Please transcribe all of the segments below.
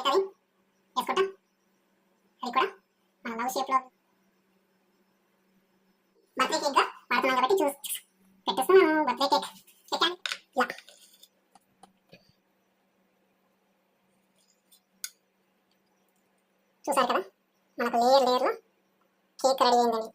అయితే అవుతుంది వేసుకుంటాం అది కూడా మన లవ్ షేప్లో బర్త్డే కేక్గా వాడుతున్నాం కాబట్టి చూసి పెట్టేస్తున్నాను బర్త్డే కేక్ పెట్టాను ఇలా చూసారు కదా మనకు లేయర్ లేయర్లో కేక్ రెడీ అయిందండి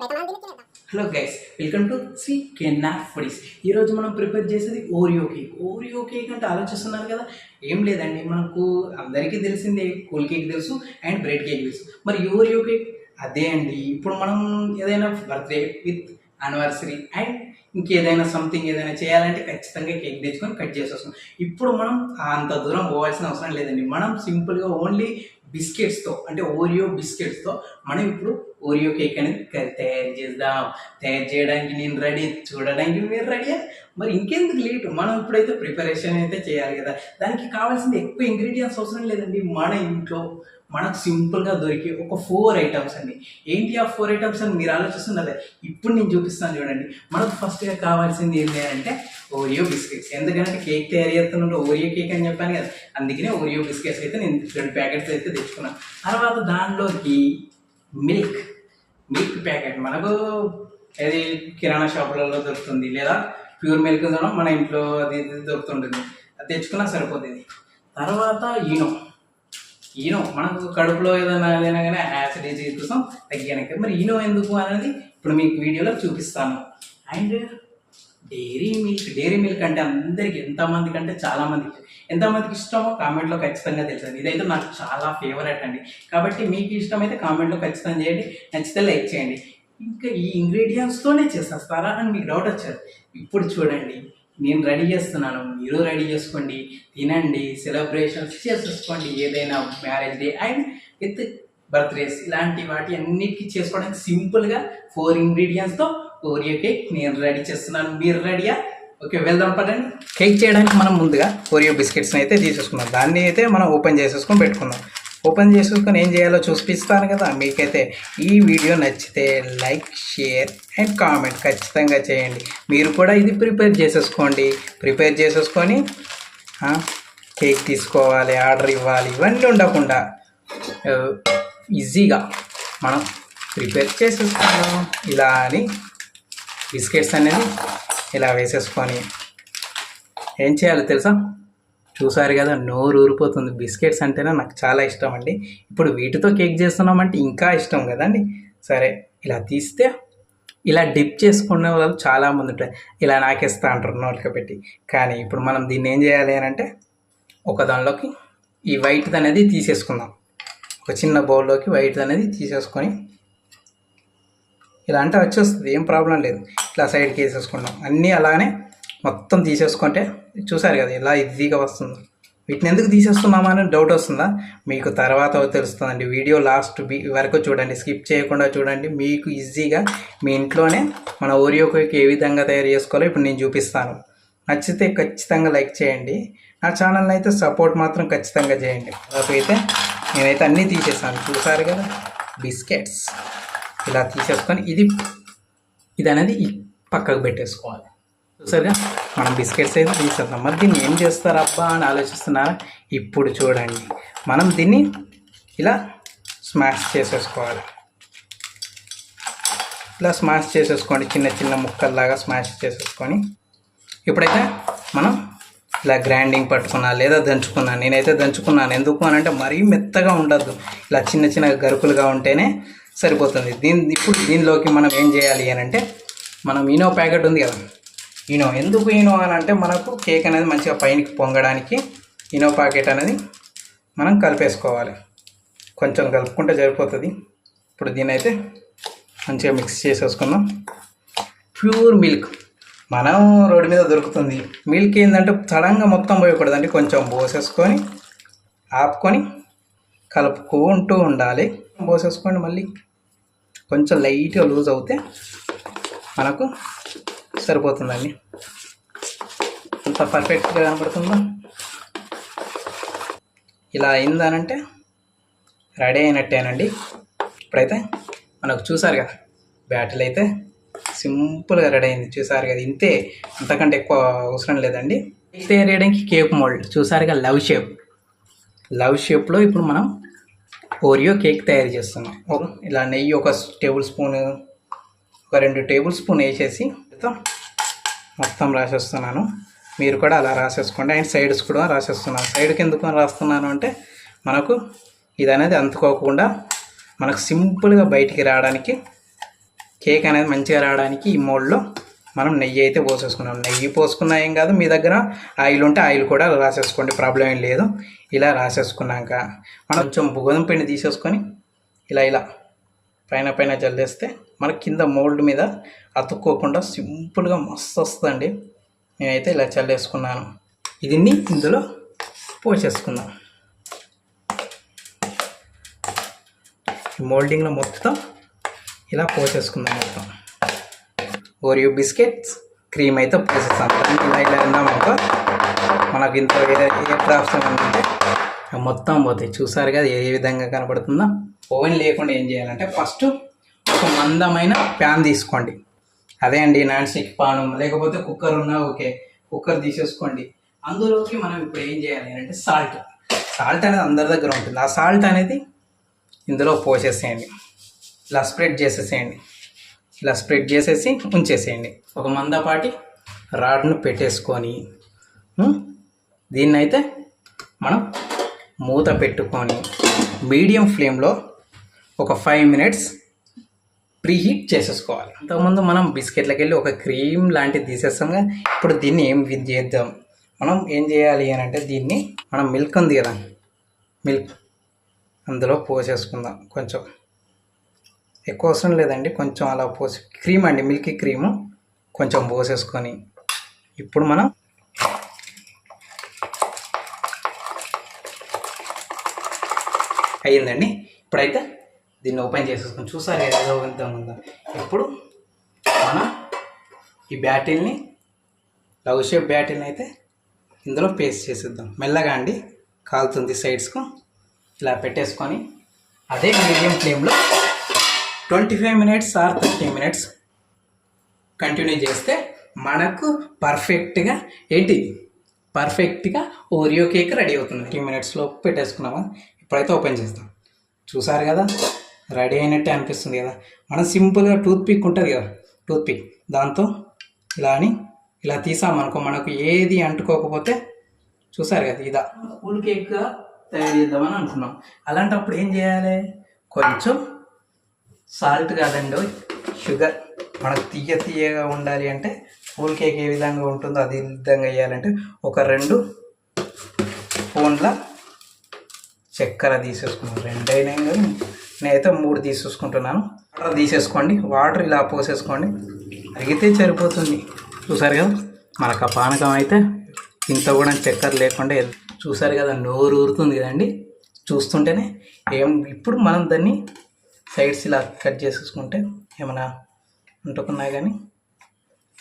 అయితే మనం దీన్ని తినేద్దాం hello guys welcome to Sri కెన్నా foodies ఈరోజు మనం ప్రిపేర్ చేసేది ఓరియో కేక్ ఓరియో కేక్ అంటే ఆలోచిస్తున్నారు కదా? ఏం లేదండి మనకు అందరికీ తెలిసిందే కూల్ కేక్ తెలుసు అండ్ బ్రెడ్ కేక్ తెలుసు. మరి ఓరియో కేక్ అదే అండి. ఇప్పుడు మనం ఏదైనా బర్త్డే విత్ యానివర్సరీ అండ్ ఇంకేదైనా సంథింగ్ ఏదైనా చేయాలంటే ఖచ్చితంగా కేక్ తెచ్చుకొని కట్ చేసి వస్తాం ఇప్పుడు మనం అంత దూరం పోవాల్సిన అవసరం లేదండి. మనం సింపుల్గా ఓన్లీ బిస్కెట్స్తో అంటే ఓరియో బిస్కెట్స్తో మనం ఇప్పుడు ఓరియో కేక్ అనేది తయారు చేద్దాం. తయారు చేయడానికి నేను రెడీ చూడడానికి మీరు రెడీయా మరి ఇంకెందుకు లేట్? మనం ఇప్పుడైతే ప్రిపరేషన్ అయితే చేయాలి కదా. దానికి కావాల్సింది ఎక్కువ ఇంగ్రీడియంట్స్ అవసరం లేదండి. మన ఇంట్లో మనకు సింపుల్గా దొరికే ఒక ఫోర్ ఐటమ్స్ అండి. ఏంటి ఆ ఫోర్ ఐటమ్స్ అని మీరు ఆలోచిస్తున్నదే ఇప్పుడు నేను చూపిస్తాను చూడండి. మనకు ఫస్ట్గా కావాల్సింది ఏంటి అంటే ఓరియో బిస్కెట్స్ ఎందుకంటే కేక్ తయారు చేస్తున్నట్టు ఓరియో కేక్ అని చెప్పాను కదా అందుకనే ఓరియో బిస్కెట్స్ అయితే నేను రెండు ప్యాకెట్స్ అయితే తెచ్చుకున్నాను తర్వాత దానిలోకి మిల్క్ మిల్క్ ప్యాకెట్ మనకు అది కిరాణా షాపులలో దొరుకుతుంది లేదా ప్యూర్ మిల్క్ కూడా మన ఇంట్లో అది ఇది దొరుకుతుంటుంది. అది తెచ్చుకున్నా సరిపోతుంది. తర్వాత ఈనో ఈనో మనకు కడుపులో ఏదైనా ఏదైనా కానీ యాసిడిటీ కోసం తగ్గానికి. మరి ఈనో ఎందుకు అనేది ఇప్పుడు మీకు వీడియోలో చూపిస్తాను. And Dairy Milk Dairy Milk అంటే అందరికి ఎంతమందికి అంటే చాలామందికి. ఎంతమందికి ఇష్టమో కామెంట్లో ఖచ్చితంగా తెలుస్తుంది ఇదైతే నాకు చాలా ఫేవరెట్ అండి. కాబట్టి మీకు ఇష్టమైతే కామెంట్లో ఖచ్చితంగా చేయండి. నచ్చితే లైక్ చేయండి. ఇంకా ఈ ఇంగ్రీడియంట్స్తోనే చేసేస్తారా అని మీకు డౌట్ వచ్చారు ఇప్పుడు చూడండి. నేను రెడీ చేస్తున్నాను. మీరు రెడీ చేసుకోండి. తినండి. సెలబ్రేషన్స్ చేసేసుకోండి. ఏదైనా marriage day and with birthdays ఇలాంటి వాటి అన్నిటికీ చేసుకోవడానికి సింపుల్గా ఫోర్ ఇంగ్రీడియంట్స్తో ఓరియో కేక్ నేను రెడీ చేస్తున్నాను. మీరు రెడీయా? ఓకే వెళ్దాం పదండి. కేక్ చేయడానికి మనం ముందుగా ఓరియో బిస్కెట్స్ని అయితే తీసేసుకున్నాం దాన్ని అయితే మనం ఓపెన్ చేసేసుకొని పెట్టుకుందాం. ఓపెన్ చేసేసుకొని ఏం చేయాలో చూపిస్తాను కదా. మీకైతే ఈ వీడియో నచ్చితే లైక్ షేర్ అండ్ కామెంట్ ఖచ్చితంగా చేయండి. మీరు కూడా ఇది ప్రిపేర్ చేసేసుకోండి. ప్రిపేర్ చేసేసుకొని కేక్ తీసుకోవాలి ఆర్డర్ ఇవ్వాలి ఇవన్నీ ఉండకుండా ఈజీగా మనం ప్రిపేర్ చేసేసుకున్నాం ఇలా అని బిస్కెట్స్ అనేది ఇలా వేసేసుకొని ఏం చేయాలో తెలుసా? చూసారు కదా నోరు ఊరిపోతుంది. బిస్కెట్స్ అంటేనే నాకు చాలా ఇష్టం అండి. ఇప్పుడు వీటితో కేక్ చేస్తున్నామంటే ఇంకా ఇష్టం కదండి. సరే ఇలా తీస్తే ఇలా డిప్ చేసుకునే వాళ్ళు చాలామంది ఉంటారు. ఇలా నాకేస్తా అంటారు నోట్కి పెట్టి. కానీ ఇప్పుడు మనం దీన్ని ఏం చేయాలి అని అంటే ఒక దానిలోకి ఈ వైట్ అనేది తీసేసుకుందాం. ఒక చిన్న బౌల్లోకి వైట్ అనేది తీసేసుకొని ఇలా అంటే వచ్చేస్తుంది ఏం ప్రాబ్లం లేదు. ఇట్లా సైడ్కి వేసేసుకుంటాం అన్నీ అలానే మొత్తం తీసేసుకుంటే చూసారు కదా ఇలా ఈజీగా వస్తుంది. వీటిని ఎందుకు తీసేస్తున్నామా అని డౌట్ వస్తుందా? మీకు తర్వాత తెలుస్తుందండి. వీడియో లాస్ట్ బి వరకు చూడండి. స్కిప్ చేయకుండా చూడండి. మీకు ఈజీగా మీ ఇంట్లోనే మన ఓరియో కేక్ ఏ విధంగా తయారు చేసుకోవాలో ఇప్పుడు నేను చూపిస్తాను. నచ్చితే ఖచ్చితంగా లైక్ చేయండి. నా ఛానల్ని అయితే సపోర్ట్ మాత్రం ఖచ్చితంగా చేయండి. అయితే నేనైతే అన్నీ తీసేసాను. చూసారు కదా? బిస్కెట్స్. ఇలా తీసేసుకొని ఇది ఇది అనేది పక్కకు పెట్టేసుకోవాలి. చూసారుగా? మనం బిస్కెట్స్ అయితే తీసేద్దాం. మరి దీన్ని ఏం చేస్తారు అబ్బా అని ఆలోచిస్తున్నారా? ఇప్పుడు చూడండి. మనం దీన్ని ఇలా స్మాష్ చేసేసుకోవాలి. ఇలా స్మాష్ చేసేసుకోండి. చిన్న చిన్న ముక్కల్లాగా స్మాష్ చేసేసుకొని. ఇప్పుడైతే మనం ఇలా గ్రైండింగ్ పట్టుకున్నా లేదా దంచుకున్నా నేనైతే దంచుకున్నాను. ఎందుకు అని అంటే మరీ మెత్తగా ఉండద్దు. ఇలా చిన్న చిన్న గరుకులుగా ఉంటేనే సరిపోతుంది. దీని ఇప్పుడు దీనిలోకి మనం ఏం చేయాలి అని అంటే మనం ఈనో ప్యాకెట్ ఉంది కదా. ఈనో ఎందుకు ఈనో అని అంటే మనకు కేక్ అనేది మంచిగా పైనకి పొంగడానికి ఈనో ప్యాకెట్ అనేది మనం కలిపేసుకోవాలి. కొంచెం కలుపుకుంటే సరిపోతుంది. ఇప్పుడు దీని అయితే మంచిగా మిక్స్ చేసేసుకుందాం. Pure milk. మనం రోడ్డు మీద దొరుకుతుంది. మిల్క్ ఏంటంటే సడన్గా మొత్తం పోయకూడదండి. కొంచెం పోసేసుకొని ఆపుకొని కలుపుకుంటూ ఉండాలి. పోసేసుకోండి మళ్ళీ. కొంచెం లైట్గా లూజ్ అవుతే మనకు సరిపోతుందండి. అంత పర్ఫెక్ట్గా కనబడుతుందా ఇలా అయిందనంటే రెడీ అయినట్టేనండి. ఇప్పుడైతే మనకు చూసారు కదా బ్యాటరీ అయితే సింపుల్గా రెడీ అయింది. చూసారు కదా ఇంతే. అంతకంటే ఎక్కువ అవసరం లేదండి. కేక్ తయారు కేక్ మోల్డ్. చూసారుగా లవ్ షేప్. లవ్ షేప్లో ఇప్పుడు మనం ఓరియో కేక్ తయారు చేస్తున్నాం. ఇలా నెయ్యి ఒక టేబుల్ స్పూన్ ఒక రెండు టేబుల్ స్పూన్ వేసేసి మొత్తం రాసేస్తున్నాను. మీరు కూడా అలా రాసేసుకోండి. అండ్ సైడ్స్ కూడా రాసేస్తున్నాను. సైడ్కి ఎందుకు రాస్తున్నాను అంటే మనకు ఇది అనేది అందుకోకుండా మనకు సింపుల్గా బయటికి రావడానికి కేక్ అనేది మంచిగా రావడానికి ఈ మోడ్లో మనం నెయ్యి అయితే పోసేసుకున్నాం. నెయ్యి పోసుకున్నా ఏం కాదు మీ దగ్గర ఆయిల్ ఉంటే ఆయిల్ కూడా రాసేసుకోండి ప్రాబ్లం ఏం లేదు. ఇలా రాసేసుకున్నాక మనం కొంచెం గోధుమ పిండి తీసేసుకొని ఇలా ఇలా పైన పైన జల్లేస్తే మన కింద మోల్డ్ మీద అతుక్కోకుండా సింపుల్గా మస్తు వస్తుందండి. నేనైతే ఇలా చల్లేసుకున్నాను. ఇదిన్ని ఇందులో పోసేసుకుందాం. మోల్డింగ్లో మొత్తం ఇలా పోసేసుకుందాం మొత్తం. ఓరియో బిస్కెట్స్ క్రీమ్ అయితే పోసేస్తాం ఇలా ఇలా ఉన్నామనుకో మనకు ఇంత ఏ ఏ డ్రాప్స్ మొత్తం పోతాయి. చూసారు కదా ఏ విధంగా కనబడుతుందో ఓవెన్ లేకుండా ఏం చేయాలంటే ఫస్ట్ ఒక మందమైన ప్యాన్ తీసుకోండి. అదే అండి నాన్ స్టిక్ పాను. లేకపోతే కుక్కర్ ఉన్నా ఓకే కుక్కర్ తీసేసుకోండి. అందులోకి మనం ఇప్పుడు ఏం చేయాలి అంటే సాల్ట్ సాల్ట్ అనేది అందరి దగ్గర ఉంటుంది. ఆ సాల్ట్ అనేది ఇందులో పోసేసేయండి. ఇలా స్ప్రెడ్ చేసేసేయండి. ఇలా స్ప్రెడ్ చేసేసి ఉంచేసేయండి. ఒక మందపాటి రాడ్ను పెట్టేసుకొని దీన్నైతే మనం మూత పెట్టుకొని మీడియం ఫ్లేమ్లో ఒక ఫైవ్ మినిట్స్ ప్రీహీట్ చేసేసుకోవాలి. అంతకుముందు మనం బిస్కెట్లకి వెళ్ళి ఒక క్రీమ్ లాంటిది తీసేస్తాంగా ఇప్పుడు దీన్ని ఏం చేద్దాం? మనం ఏం చేయాలి అని అంటే దీన్ని మనం మిల్క్ ఉంది కదా మిల్క్ అందులో పోసేసుకుందాం కొంచెం. ఎక్కువ అవసరం లేదండి. కొంచెం అలా పోసి క్రీమ్ అండి మిల్కీ క్రీము. కొంచెం పోసేసుకొని ఇప్పుడు మనం అయ్యిందండి. ఇప్పుడైతే దీన్ని ఓపెన్ చేసేసుకొని చూసారు ఏదో ఎంత ఇప్పుడు మనం ఈ బ్యాటిల్ని లవ్ షేప్ బ్యాటిల్ని అయితే ఇందులో పేస్ట్ చేసేద్దాం. మెల్లగా అండి కాలుతుంది సైడ్స్కు. ఇలా పెట్టేసుకొని అదే మీడియం ఫ్లేమ్లో twenty five minutes or thirty minutes continue చేస్తే మనకు పర్ఫెక్ట్గా ఏంటి? పర్ఫెక్ట్గా ఓరియో కేక్ రెడీ అవుతుంది. థర్టీ మినిట్స్లో పెట్టేసుకున్నామా? ఇప్పుడైతే ఓపెన్ చేస్తాం. చూసారు కదా? రెడీ అయినట్టే అనిపిస్తుంది కదా? మనం సింపుల్గా టూత్ పిక్ ఉంటుంది కదా? Toothpick. దాంతో ఇలా అని ఇలా తీసామనుకో మనకు ఏది అంటుకోకపోతే చూసారు కదా ఇదా. కూల్ కేక్గా తయారు చేద్దామని అనుకున్నాం. అలాంటప్పుడు ఏం చేయాలి? కొంచెం సాల్ట్ కాదండి షుగర్. మనకు తీయ తీయగా ఉండాలి అంటే కూల్ కేక్ ఏ విధంగా ఉంటుందో అది విధంగా వేయాలంటే ఒక రెండు స్పూన్ల చక్కెర తీసేసుకున్నాను రెండైనా కానీ నేనైతే మూడు తీసేసుకుంటున్నాను. వాటర్ తీసేసుకోండి. వాటర్ ఇలా పోసేసుకోండి. అరిగితే సరిపోతుంది. చూసారు కదా? మనకు ఆ పానకం అయితే ఇంత కూడా చక్కెర లేకుండా చూసారు కదా? నోరు ఊరుతుంది కదండి. చూస్తుంటేనే ఏం ఇప్పుడు మనం దాన్ని సైడ్స్ ఇలా కట్ చేసేసుకుంటే ఏమైనా అంటుకున్నా కానీ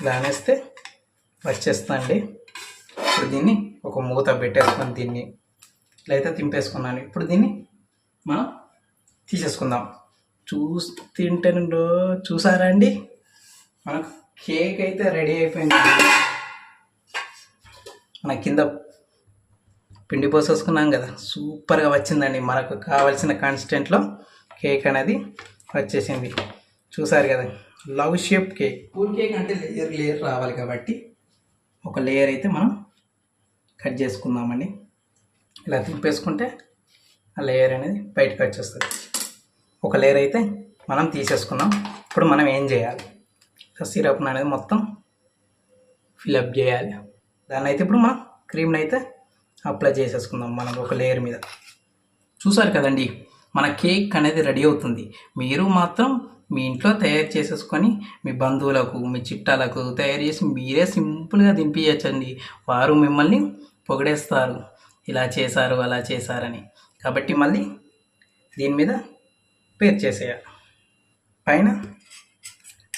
ఇలా అనేస్తే వచ్చేస్తుందండి ఇప్పుడు దీన్ని ఒక మూత పెట్టేసుకొని దీన్ని ఇలా అయితే తింపేసుకున్నాను. ఇప్పుడు దీన్ని మనం తీసేసుకుందాం. చూస్తుంటే చూసారా అండి? మనకు కేక్ అయితే రెడీ అయిపోయింది. మన కింద పిండి పోసేసుకున్నాం కదా. సూపర్గా వచ్చిందండి. మనకు కావాల్సిన కాన్స్టెంట్లో కేక్ అనేది వచ్చేసింది. చూసారు కదా love shape cake. Cool cake అంటే లేయర్ లేయర్ రావాలి కాబట్టి ఒక లేయర్ అయితే మనం కట్ చేసుకుందామండి. ఇలా తిప్పేసుకుంటే ఆ లేయర్ అనేది బయటకు వచ్చేస్తుంది. ఒక లేయర్ అయితే మనం తీసేసుకున్నాం. ఇప్పుడు మనం ఏం చేయాలి? సిరప్ అనేది మొత్తం ఫిలప్ చేయాలి. దాన్ని అయితే ఇప్పుడు మనం క్రీమ్ని అయితే అప్లై చేసేసుకుందాం మనం ఒక లేయర్ మీద. చూసారు కదండి మన కేక్ అనేది రెడీ అవుతుంది. మీరు మాత్రం మీ ఇంట్లో తయారు చేసేసుకొని మీ బంధువులకు మీ చిట్టాలకు తయారు చేసి మీరే సింపుల్గా దింపించండి వారు మిమ్మల్ని పొగిడేస్తారు. ఇలా చేశారు అలా చేశారని. కాబట్టి మళ్ళీ దీని మీద పేరు చేసేయాలి. పైన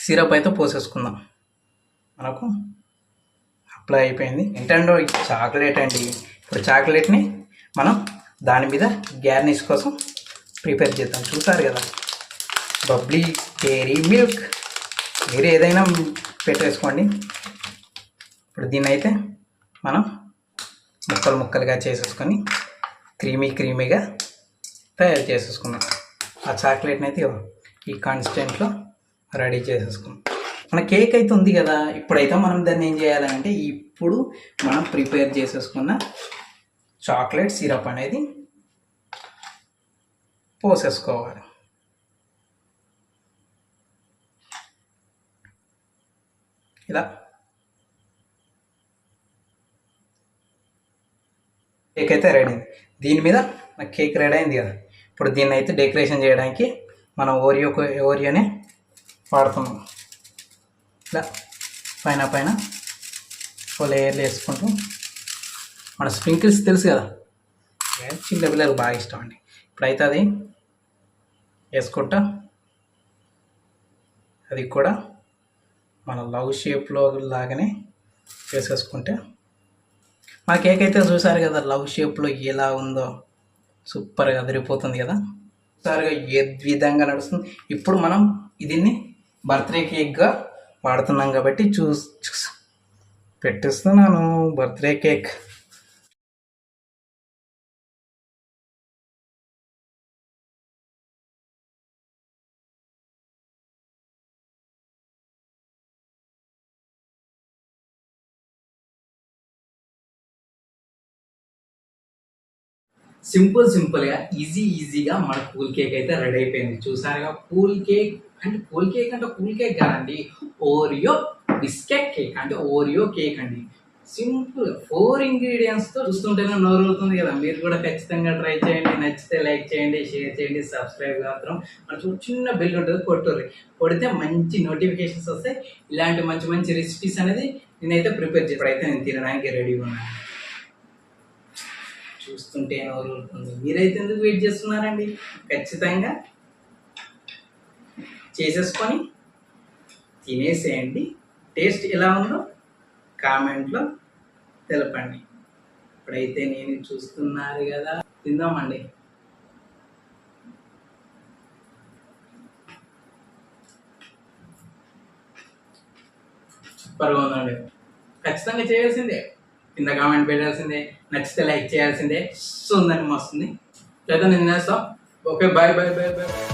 సిరప్ అయితే పోసేసుకుందాం. మనకు అప్లై అయిపోయింది. ఏంటంటే చాక్లెట్ అండి. ఇప్పుడు చాక్లెట్ని మనం దాని మీద గ్యార్నిష్ కోసం ప్రిపేర్ చేద్దాం. చూసారు కదా? Bubbly Dairy Milk. మీరు ఏదైనా పెట్టేసుకోండి. ఇప్పుడు దీన్ని అయితే మనం ముక్కలు ముక్కలుగా చేసేసుకొని క్రీమీ క్రీమీగా తయారు చేసేసుకున్నాం ఆ చాక్లెట్ని అయితే ఈ కాన్స్టెంట్లో రెడీ చేసేసుకున్నాం మన కేక్ అయితే ఉంది కదా? ఇప్పుడైతే మనం దాన్ని ఏం చేయాలంటే ఇప్పుడు మనం ప్రిపేర్ చేసేసుకున్న చాక్లెట్ సిరప్ అనేది పోసేసుకోవాలి ఇలా. కేక్ అయితే రెడీ అయింది. దీని మీద నాకు కేక్ రెడీ అయింది కదా. ఇప్పుడు దీన్ని అయితే డెకరేషన్ చేయడానికి మనం ఓరియో ఓరియోనే వాడుతున్నాం. ఇలా. పైన పైన ఓ లేయర్లు వేసుకుంటూ. మన స్ప్రింకిల్స్ తెలుసు కదా. చిన్న పిల్లలకు బాగా ఇష్టం అండి. ఇప్పుడైతే అది వేసుకుంటా. అది కూడా మన లవ్ షేప్లో లాగానే వేసేసుకుంటే. మా కేక్ అయితే చూసారు కదా లవ్ షేప్లో ఎలా ఉందో. సూపర్గా అదిరిపోతుంది కదా. సూపర్గా ఏ విధంగా నడుస్తుంది. ఇప్పుడు మనం దీన్ని బర్త్డే కేక్గా వాడుతున్నాం కాబట్టి చూ పెట్టిస్తున్నాను బర్త్డే కేక్. సింపుల్ సింపుల్గా ఈజీ ఈజీగా మన కూల్ కేక్ అయితే రెడీ అయిపోయింది. చూసారుగా కూల్ కేక్ అంటే కూల్ కేక్ అంటే కూల్ కేక్ కాదండి ఓరియో బిస్కెట్ కేక్ అంటే ఓరియో కేక్ అండి. సింపుల్ ఫోర్ ఇంగ్రీడియంట్స్తో చూస్తుంటేనే నోరు అవుతుంది కదా. మీరు కూడా ఖచ్చితంగా ట్రై చేయండి నచ్చితే లైక్ చేయండి షేర్ చేయండి సబ్స్క్రైబ్ మాత్రం. మన చిన్న బెల్ ఉంటుంది కొట్టుర్రి. కొడితే మంచి నోటిఫికేషన్స్ వస్తాయి. ఇలాంటి మంచి మంచి రెసిపీస్ అనేది నేనైతే ప్రిపేర్ చేసి అయితే నేను తినడానికి రెడీగా ఉన్నాను. చూస్తుంటే నోరు ఊరుతుంది మీరైతే ఎందుకు వెయిట్ చేస్తున్నారండి? ఖచ్చితంగా చేసేసుకొని తినేసేయండి. టేస్ట్ ఎలా ఉందో కామెంట్లో తెలపండి. ఇప్పుడైతే నేను చూస్తున్నారు కదా తిందామండి. సూపర్గా ఉందండి. ఖచ్చితంగా చేయాల్సిందే. కింద కామెంట్ పెట్టాల్సిందే నచ్చితే లైక్ చేయాల్సిందే. ఉందని మస్తుంది లేదా నేను చేస్తాం. Okay bye bye bye bye